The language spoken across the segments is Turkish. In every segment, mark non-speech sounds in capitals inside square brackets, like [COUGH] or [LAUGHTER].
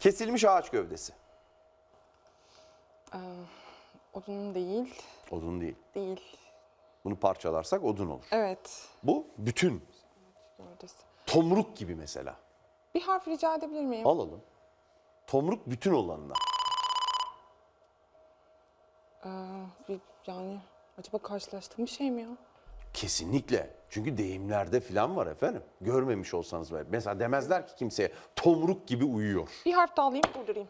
Kesilmiş ağaç gövdesi. Odun değil. Odun değil. Değil. Bunu parçalarsak odun olur. Evet. Bu bütün. Gövdesi. Tomruk gibi mesela. Bir harf rica edebilir miyim? Alalım. Tomruk bütün olanına. Ee, bir, yani acaba karşılaştığım bir şey mi ya? Kesinlikle. Çünkü deyimlerde falan var efendim. Görmemiş olsanız böyle. Mesela demezler ki kimseye tomruk gibi uyuyor. Bir harf daha alayım durdurayım.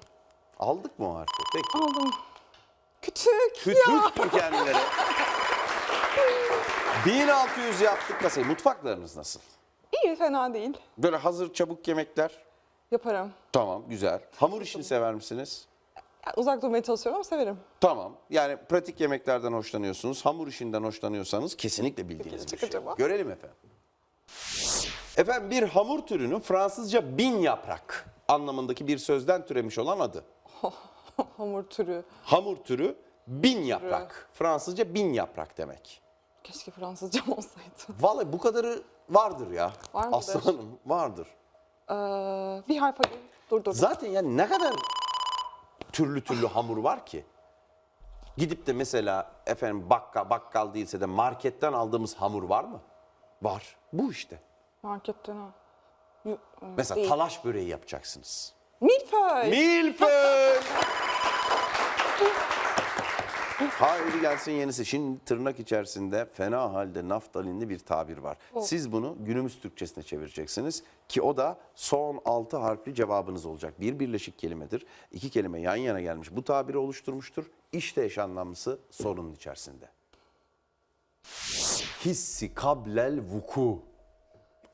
Aldık mı o harfi? Peki. Aldım. Kütük. Kütük kökenleri. 1600 yaptık kasayı. Mutfaklarınız nasıl? İyi fena değil. Böyle hazır çabuk yemekler. Yaparım. Tamam güzel. Hamur işini sever misiniz? Ya, uzak durmaya çalışıyorum ama severim. Tamam. Yani pratik yemeklerden hoşlanıyorsunuz. Hamur işinden hoşlanıyorsanız kesinlikle bildiğiniz bir şey. acaba? Görelim efendim. Efendim bir hamur türünün Fransızca bin yaprak anlamındaki bir sözden türemiş olan adı. [LAUGHS] Hamur türü. Hamur türü bin yaprak. Fransızca bin yaprak demek. Keşke Fransızcam [LAUGHS] olsaydı. Vallahi bu kadarı vardır ya. Var mıdır? Aslanım vardır. Ee, bir harf alayım. Durdurdum. Zaten yani ne kadar türlü türlü hamur var ki. Gidip de mesela efendim bakkal, bakkal değilse de marketten aldığımız hamur var mı? Var. Bu işte. Marketten e, Mesela değil. talaş böreği yapacaksınız. Milföy. Milföy. [LAUGHS] Haydi gelsin yenisi. Şimdi tırnak içerisinde fena halde naftalinli bir tabir var. Siz bunu günümüz Türkçesine çevireceksiniz ki o da son altı harfli cevabınız olacak. Bir birleşik kelimedir. İki kelime yan yana gelmiş. Bu tabiri oluşturmuştur. İşte eş anlamlısı sorunun içerisinde. Hissi kablel vuku.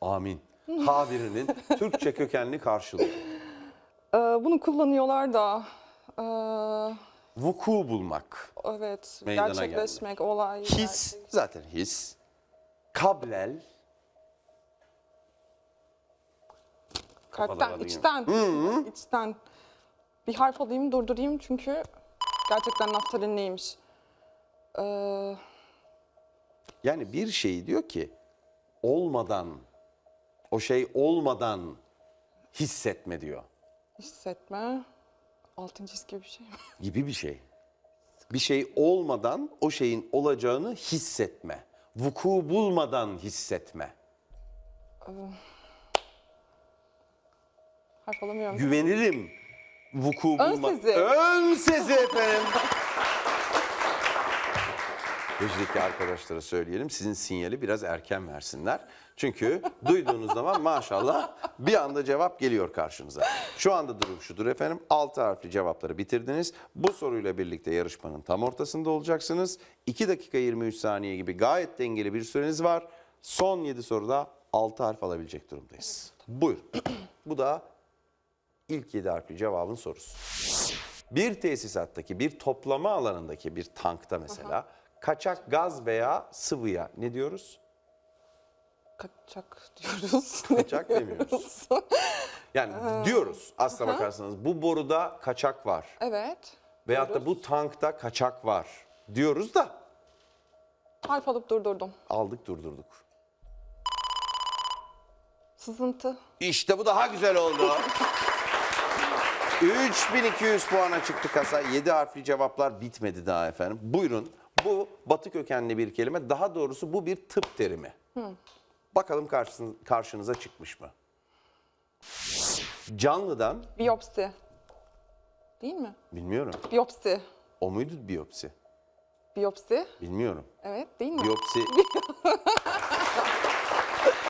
Amin. Tabirinin [LAUGHS] Türkçe kökenli karşılığı. Ee, bunu kullanıyorlar da. ee, Vuku bulmak. evet. Meydana gerçekleşmek, olay. His gerçek- zaten his. Kablel Kalpten, içten. İçten. Bir harf alayım, durdurayım çünkü gerçekten naftalinliymiş. Ee, yani bir şeyi diyor ki olmadan o şey olmadan hissetme diyor hissetme. Altın çiz gibi bir şey mi? [LAUGHS] gibi bir şey. Bir şey olmadan o şeyin olacağını hissetme. Vuku bulmadan hissetme. Harf alamıyorum. Güvenirim vuku Ön bulma. sezi. Ön sezi efendim. [LAUGHS] Rejideki arkadaşlara söyleyelim sizin sinyali biraz erken versinler. Çünkü duyduğunuz zaman maşallah bir anda cevap geliyor karşınıza. Şu anda durum şudur efendim. 6 harfli cevapları bitirdiniz. Bu soruyla birlikte yarışmanın tam ortasında olacaksınız. 2 dakika 23 saniye gibi gayet dengeli bir süreniz var. Son 7 soruda 6 harf alabilecek durumdayız. Buyur. Bu da ilk 7 harfli cevabın sorusu. Bir tesisattaki bir toplama alanındaki bir tankta mesela kaçak gaz veya sıvıya ne diyoruz? Kaçak diyoruz. [LAUGHS] Kaçak demiyoruz. Yani diyoruz aslına bakarsanız bu boruda kaçak var evet. veyahut da bu tankta kaçak var diyoruz da Harf alıp durdurdum. aldık durdurduk. Sızıntı. İşte bu daha güzel oldu. [LAUGHS] 3200 puana çıktı kasa. 7 harfli cevaplar bitmedi daha efendim. Buyurun. Bu batı kökenli bir kelime. Daha doğrusu bu bir tıp terimi. Bakalım karşınız- karşınıza çıkmış mı? Canlıdan Biyopsi. Değil mi? bilmiyorum. Biyopsi. O muydu biyopsi? Biyopsi. Bilmiyorum. Evet değil mi? Biyopsi. [LAUGHS]